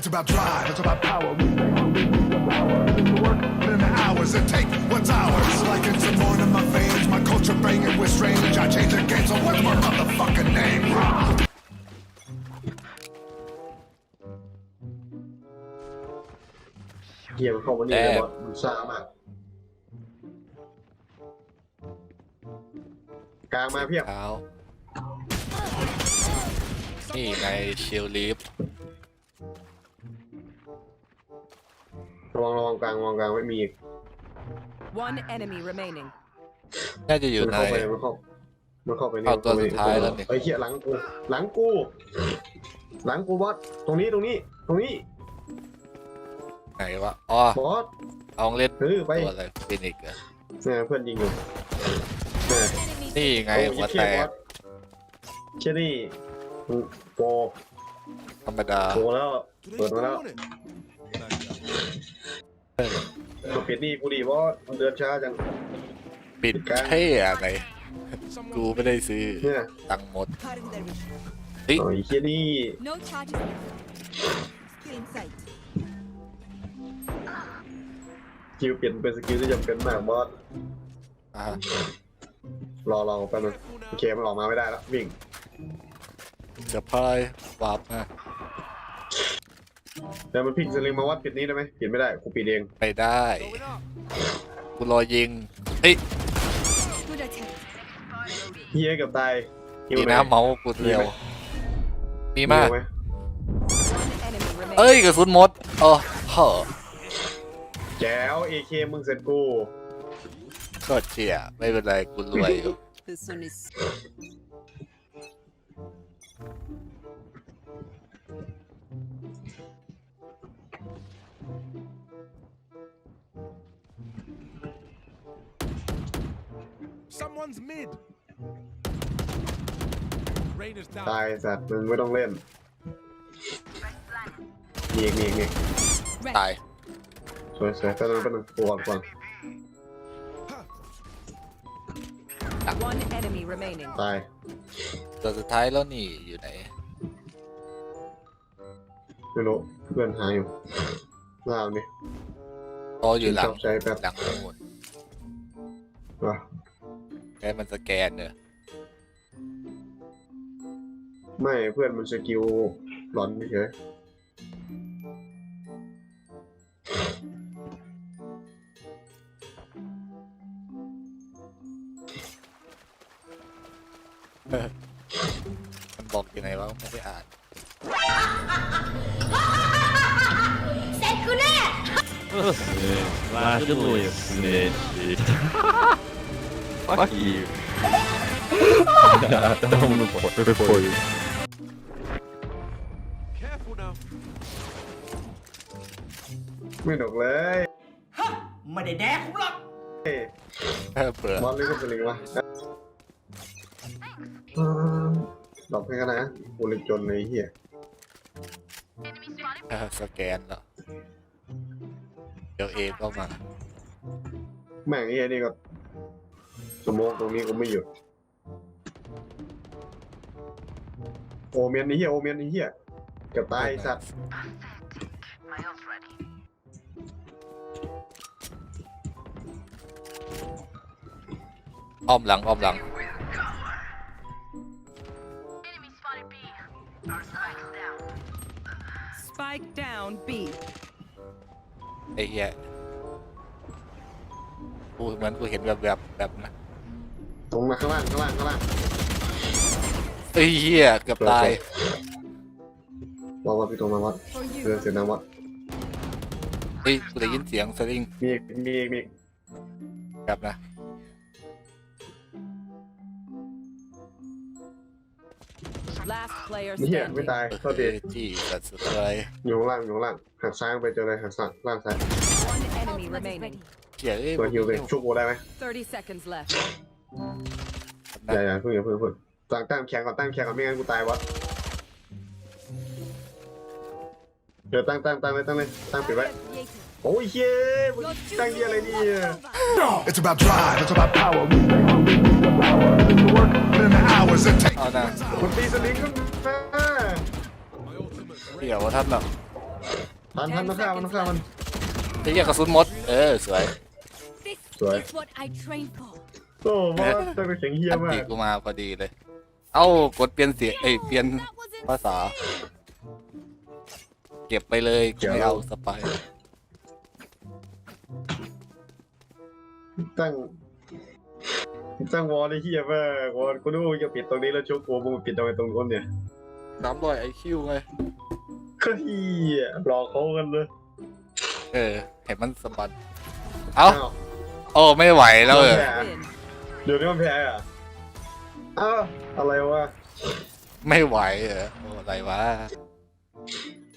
It's about drive. It's about power. We stay hungry, we devour. Put in the work, put in the hours, and take what's ours. Like it's a born in my veins. My culture banging with strange. I change the game, so what's my motherfucking name? เกียร์มันเข้ามานี่เลยบอสมันช้ามากกลางมาเพียบ เท้านี่ไงชิลลีฟ ระวังระวังกลางระวังกลางไม่มีอีก One enemy remaining. น่าจะอยู่มันใน เข้าไปมันเข้ามันเข้าไปนี่เอาตัวมันสุดท้ายแล้วนี่ ไอ้เหี้ยหลังกูหลังกูหลังกูบอสตรงนี้ตรงนี้ ตรงนี้ไหนวะอ๋อบอสเอาเล่นเออไปตัวอะไรฟินิกซ์เหรอเนี่ยเพื่อนยิงอยู่เนี่ยนี่ไงโอ้หัวเชี่แตยบอกสเชอรี่โปรธรรมดาโปรแล้วเปิดมาแล้ว มาปิดนี่กูดีบอสมันเดินช้าจัง ปิดเท่อะไรกูไม่ได้ซื้อเนี่ยตังค์หมด โอ้ยเชี่ยนี่ No charges left. Still in sight. สกิลเปลี่ยนเป็นสกิลที่จำเป็นมากบอสอะรอรอแป๊บนึงโอเคมันออกมาไม่ได้แล้ววิ่ง จะพายวาร์ปมา เดี๋ยวมันพิกสลิงมาวัดปิดนี้ได้ไหมปิดไม่ได้กูปิดเองไปได้กูรอยิงเฮ้ย Good attempt. เฮียเกับตายหิวมีไหมน้ำเมาส์กูเร็วมีมาก หิวไห One enemy remaining. เอ้ยกระสุนหมดเออเหอะแจ๋วเอเคมึงเสร็จกูก็เจียไม่เป็นไรกูรวยอยู่ This one is. Someone's mid. Rain is ตาย down. สัตว์มึงไม่ต้องเล่นมีอีกมีอีกมีอีกตาย สวยสวยแป๊บนึงแป๊บนึงกูก่อนก่อน One enemy remaining. ตายตัวสุดท้ายแล้วนี่อยู่ไหน ไม่รู้เพื่อนหาอยู่ล่างนี่อ๋ออยู่หลัชงอบใช้แบบ หลังนู่นว่ะ แค่มันสแกนเนอะไม่เพื่อนมันสกิลหลอนเฉยมันบอกยังไงวะไม่ได้อ่าน Last split. Fuck you. Don't report, report you. Careful now. ไม่ดอกเลยไม่ได้แดกผมหรอกเฮ้ยเออเปิดบอลเลยก็สลิงวะดอกให้กันนะกูเลยจนเลยไอ้เฮียเออสแกนแล้วเดี๋ยวเอก็มาแม่งไอ้เฮียนี่ก็ สโมองตรงนี้กูไม่หยุดโอเมียนไอ้เฮียโอเมียนไอ้เฮียเกับตายไอ้สัตว์อ้อมหลังอ้อมหลัง Spike down B. ไอ้เหี้ยกูเหมือนกูเห็นแบบแบบแบบนะ ตรงมาข้างล่างข้างล่างข้างล่างไอ้เหี้ยเกือบตายวัดวัดพี่ตรงมาวัด For เดิน you. เสียงดังวัดเฮ้ยกูได้ยินเสียงสลิงมีอีกมีอีกมีอีกแบบนะ Last player ไอ้เฮีย standing. ไม่ตายเอโทษทีอจี้สัตว์สุดท้ายอยู่ข้างล่างอยู่ข้างล่างหักซ้ายไปเจอเลยหักซ้ายล่างซ้าย One enemy Ultimate is remaining. ready. เหี้ยเอ้ยตัวฮิวเลยชุบกูได้ไหม30 seconds left. อย่าอย่าเพิ่งอย่าเพิ่งอย่าเพิ่งตั้งตั้งแขนก่อนตั้งแขนก่อนไม่งั้นกูตายวะเดี๋ยวตั้งตั้งตั้งเลยตั้งเลยตั้งปิดไว้ Created. โอ้ยเฮ้ยมึง Your ตั้ง duty เหี้ยอะไร is เนี่ almost ย over. It's about drive. It's about power. We stay hungry, we devour. Put in the work, put in the hours, and take เอานะมันตีสลิงขึ้นมา My ultimate's ready. เดี๋ยวท่านหรอกทันทันต้องฆ่ามันต้องฆ่ามันไอ้เหี้ยกระสุนหมด เออ สวย This Rồi. is what I trained for. โอ้เพราะว่าต้องเป็นเสียงเฮียอันมาตีกกูมาพอดีเลย เอ้ากดเปลี่ยนเสียงเอ้ยเปลี่ยน That wasn't ภาษา เก็บไปเลยกูไม่เอาสไปร์ตั้งตั้งวอลได้เฮียมากวอลกูดูจะปิดตรงนี้แล้วชุบกูมึงปิดตรงไหนตรงนู้นเนี่ยสามร้อยไอคิวไงก็เฮียหลอกเขากันเลย เออ เห็นมันสะบัด เอ้าอ้าวโอ้ไม่ไหวแล้วเออ Win. เดี๋ยวนี้มันแพ้อะอ้าวอะไรวะ ไม่ไหวเออโอ้อะไรวะ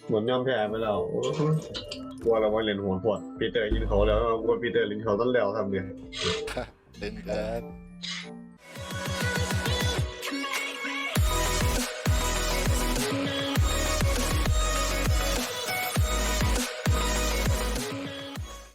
เหมือนยอมแพ้ไปแล้วโอ้โหกลัวเราว่าเล่นหัวปวดปีเตอร์ยินเขาแล้วกลัวปีเตอร์ลินเขาต้นแล้วทำเนี่ยดึงเกิน